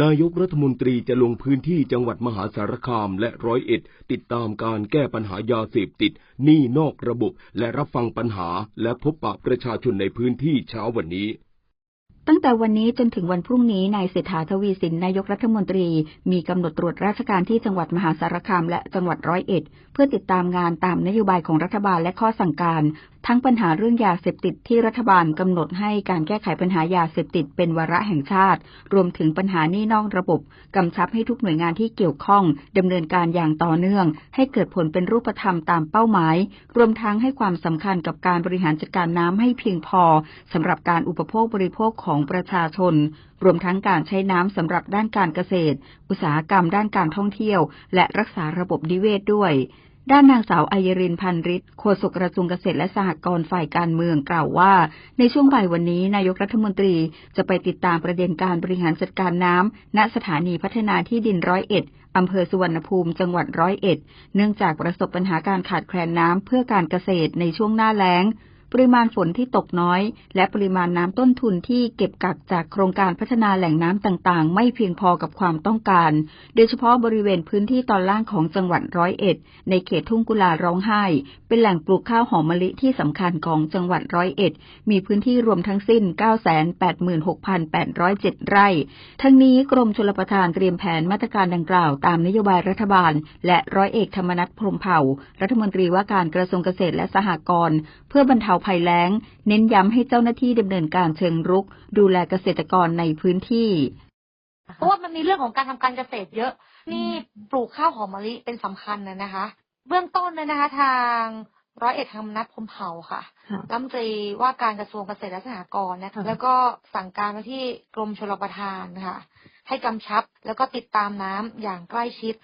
นายกรัฐมนตรีจะลงพื้นที่จังหวัดมหาสารคามและร้อยเอ็ด ติดตามการแก้ปัญหายาเสพติดหนี้นอกระบบ และรับฟังปัญหาและพบปะประชาชนในพื้นที่เช้าวันนี้ ตั้งแต่วันนี้จนถึงวันพรุ่งนี้นายเศรษฐาทวีสินนายกรัฐมนตรี มีกำหนดตรวจราชการที่จังหวัดมหาสารคามและจังหวัดร้อยเอ็ด เพื่อติดตามงานตามนโยบายของรัฐบาลและข้อสั่งการ ทั้งปัญหาเรื่องยาเสพติดที่รัฐบาลกำหนดให้การแก้ไขปัญหายาเสพติดเป็นวาระแห่งชาติ รวมถึงปัญหานี่นอกระบบกำชับให้ทุกหน่วยงานที่เกี่ยวข้องดำเนินการอย่างต่อเนื่อง ให้เกิดผลเป็นรูปธรรมตามเป้าหมาย รวมทั้งให้ความสำคัญกับการบริหารจัดการน้ำให้เพียงพอสำหรับการอุปโภคบริโภคของประชาชน รวมทั้งการใช้น้ำสำหรับด้านการเกษตร อุตสาหกรรมด้านการท่องเที่ยว และรักษาระบบนิเวศด้วย ด้านนางสาวไอยรินพันริศโฆษกกระทรวงเกษตรและสหกรณ์ฝ่ายการเมืองกล่าวว่า ในช่วงบ่ายวันนี้นายกรัฐมนตรีจะไปติดตามประเด็นการบริหารจัดการน้ำณสถานีพัฒนาที่ดินร้อยเอ็ดอำเภอสุวรรณภูมิจังหวัดร้อยเอ็ด เนื่องจากประสบปัญหาการขาดแคลนน้ำเพื่อการเกษตรในช่วงหน้าแล้ง ปริมาณฝนที่ตกน้อย และปริมาณน้ำต้นทุนที่เก็บกักจากโครงการพัฒนาแหล่งน้ำต่างๆ ไม่เพียงพอกับความต้องการ โดยเฉพาะบริเวณพื้นที่ตอนล่างของจังหวัดร้อยเอ็ด ในเขตทุ่งกุลาร้องไห้ เป็นแหล่งปลูกข้าวหอมมะลิที่สำคัญของจังหวัดร้อยเอ็ด มีพื้นที่รวมทั้งสิ้น 986,807 ไร่ ทั้งนี้กรมชลประทานเตรียมแผนมาตรการดังกล่าว ตามนโยบายรัฐบาล และร้อยเอกธรรมนัฐพรมเผ่า รัฐมนตรีว่าการกระทรวงเกษตรและสหกรณ์เพื่อบรรเทาภัยแล้ง เน้นย้ำให้เจ้าหน้าที่ดำเนินการเชิงรุก ดูแลเกษตรกรในพื้นที่ เพราะว่ามันมีเรื่องของการทำการเกษตรเยอะ นี่ปลูกข้าวหอมมะลิเป็นสำคัญนะนะคะ เบื้องต้นเลยนะคะ ทางร้อยเอ็ดธรรมนัฐพรหมเผ่าค่ะค่ะรัฐมนตรีว่าการกระทรวงเกษตรและสหกรณ์นะคะค่ะแล้วก็สั่งการมาที่กรมชลประทานค่ะ ให้กำชับแล้วก็ติดตามน้ำอย่างใกล้ชิด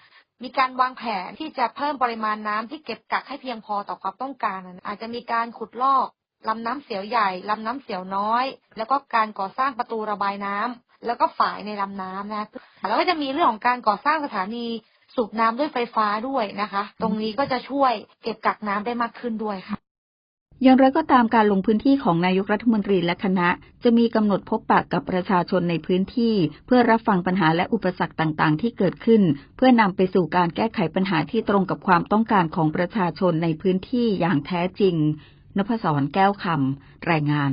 มีการวางแผนที่จะเพิ่มปริมาณน้ำที่เก็บกักให้เพียงพอต่อความต้องการนะอาจจะมีการขุดลอก ลำน้ำเสียวใหญ่ ลำน้ำเสียวน้อย แล้วก็การก่อสร้างประตูระบายน้ำ แล้วก็ฝายในลำน้ำนะ แล้วก็จะมีเรื่องของการก่อสร้างสถานีสูบน้ำด้วยไฟฟ้าด้วยนะคะ ตรงนี้ก็จะช่วยเก็บกักน้ำได้มากขึ้นด้วยค่ะอย่างไรก็ตามการลงพื้นที่ของนายกรัฐมนตรีและคณะ จะมีกำหนดพบปะกับประชาชนในพื้นที่ เพื่อรับฟังปัญหาและอุปสรรคต่าง ๆ ที่เกิดขึ้น เพื่อนำไปสู่การแก้ไขปัญหาที่ตรงกับความต้องการของประชาชนในพื้นที่อย่างแท้จริง นพศรแก้วคำรายงาน